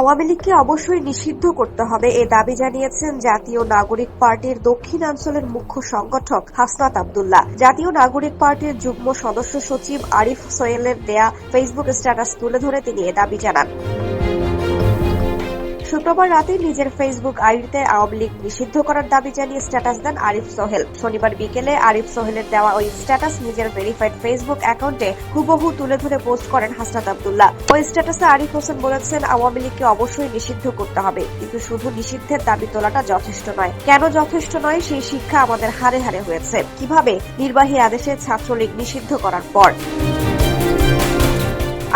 আওয়ামী লীগকে অবশ্যই নিষিদ্ধ করতে হবে এ দাবি জানিয়েছেন জাতীয় নাগরিক পার্টির দক্ষিণাঞ্চলের মুখ্য সংগঠক হাসনাত আবদুল্লাহ। জাতীয় নাগরিক পার্টির যুগ্ম সদস্য সচিব আরিফ সোয়েলের দেয়া ফেসবুক স্ট্যাটাস তুলে ধরে তিনি এ দাবি জানান। শুক্রবার রাতে নিজের ফেসবুক আইডিতে আওয়ামী লীগ নিষিদ্ধ করার দাবি জানিয়ে স্ট্যাটাস দেন আরিফ সোহেল। শনিবার বিকেলে আরিফ সোহেলের দেওয়া ওই স্ট্যাটাস নিজের ভেরিফাইড ফেসবুক অ্যাকাউন্টে হুবহু তুলে ধরে পোস্ট করেন হাসনাত আবদুল্লাহ। ওই স্ট্যাটাসে আরিফ হোসেন বলেছেন, আওয়ামী লীগকে অবশ্যই নিষিদ্ধ করতে হবে, কিন্তু শুধু নিষিদ্ধের দাবি তোলাটা যথেষ্ট নয়। কেন যথেষ্ট নয়? সেই শিক্ষা আমাদের হারে হারে হয়েছে। কীভাবে? নির্বাহী আদেশে ছাত্রলীগ নিষিদ্ধ করার পর।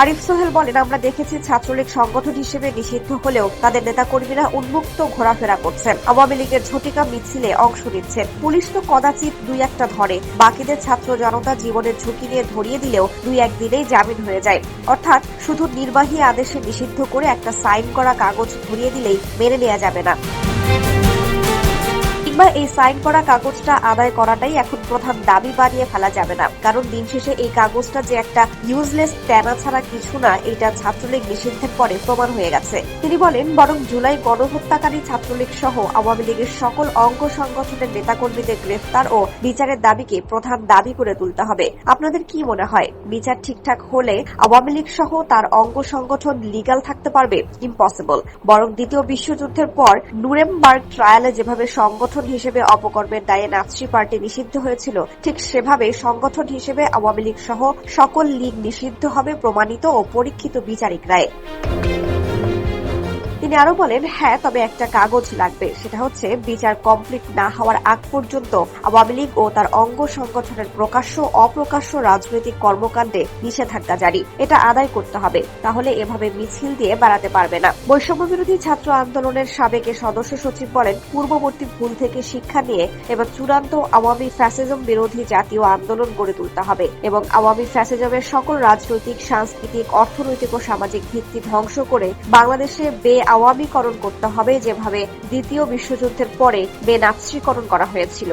আরিফ সোহেল বলেন, আমরা দেখেছি ছাত্রলীগ সংগঠন হিসেবে নিষিদ্ধ হলেও তাদের নেতাকর্মীরা উন্মুক্ত ঘোরাফেরা করছেন। আওয়ামী লীগের ঝটিকা মিছিলে অংশ নিচ্ছেন। পুলিশ তো কদাচিৎ দুই একটা ধরে। বাকিদের ছাত্র জনতা জীবনের ঝুঁকি নিয়ে ধরিয়ে দিলেও দুই একদিনেই জামিন হয়ে যায়। অর্থাৎ শুধু নির্বাহী আদেশে নিষিদ্ধ করে একটা সাইন করা কাগজ ধরিয়ে দিলেই মেনে নেওয়া যাবে না। কিংবা এই সাইন করা কাগজটা আদায় করাটাই এখন প্রধান দাবি বানিয়ে ফেলা যাবে না। কারণ দিন শেষে এই কাগজটা যে একটা ইউজলেস প্যানা ছাড়া কিছু না, এটা ছাত্রলীগ নিষিদ্ধের পরে প্রমাণ হয়ে গেছে। তিনি বলেন, বরং জুলাই গণহত্যাকারী ছাত্রলীগ সহ আওয়ামী লীগের সকল অঙ্গ সংগঠনের নেতাকর্মীদের গ্রেফতার ও বিচারের দাবিকে প্রধান দাবি করে তুলতে হবে। আপনাদের কি মনে হয়? বিচার ঠিকঠাক হলে আওয়ামী লীগ সহ তার অঙ্গ সংগঠন লিগাল থাকতে পারবে? ইম্পসিবল। বরং দ্বিতীয় বিশ্বযুদ্ধের পর নুরেমবার্গ ট্রায়ালে যেভাবে সংগঠন হিসেবে অপকর্মের দায়ে নাৎসি পার্টি নিষিদ্ধ হয়েছিল। ঠিক সেভাবে সংগঠন হিসেবে আওয়ামী লীগ সহ সকল লীগ নিষিদ্ধ হবে প্রমাণিত ও পরীক্ষিত বিচারিক রায়ে তিনি আরও বলেন হ্যাঁ তবে একটা কাগজ লাগবে। সেটা হচ্ছে, বিচার কমপ্লিট না হওয়ার আগ পর্যন্ত আওয়ামী লীগ ও তার অঙ্গ সংগঠনের প্রকাশ্য অপ্রকাশ্য রাজনৈতিক কর্মকাণ্ডে নিষেধাজ্ঞা জারি। এটা আদায় করতে হবে। তাহলে এভাবে মিছিল দিয়ে বেড়াতে পারবে না। বৈষম্য বিরোধী ছাত্র আন্দোলনের সাবেক সদস্য সচিব বলেন, পূর্ববর্তী ভুল থেকে শিক্ষা নিয়ে এবার চূড়ান্ত আওয়ামী ফ্যাসিজম বিরোধী জাতীয় আন্দোলন গড়ে তুলতে হবে এবং আওয়ামী ফ্যাসিজমের সকল রাজনৈতিক, সাংস্কৃতিক, অর্থনৈতিক ও সামাজিক ভিত্তি ধ্বংস করে বাংলাদেশে বে আওয়ামীকরণ করতে হবে যেভাবে দ্বিতীয় বিশ্বযুদ্ধের পরে বেনাৎসীকরণ করা হয়েছিল।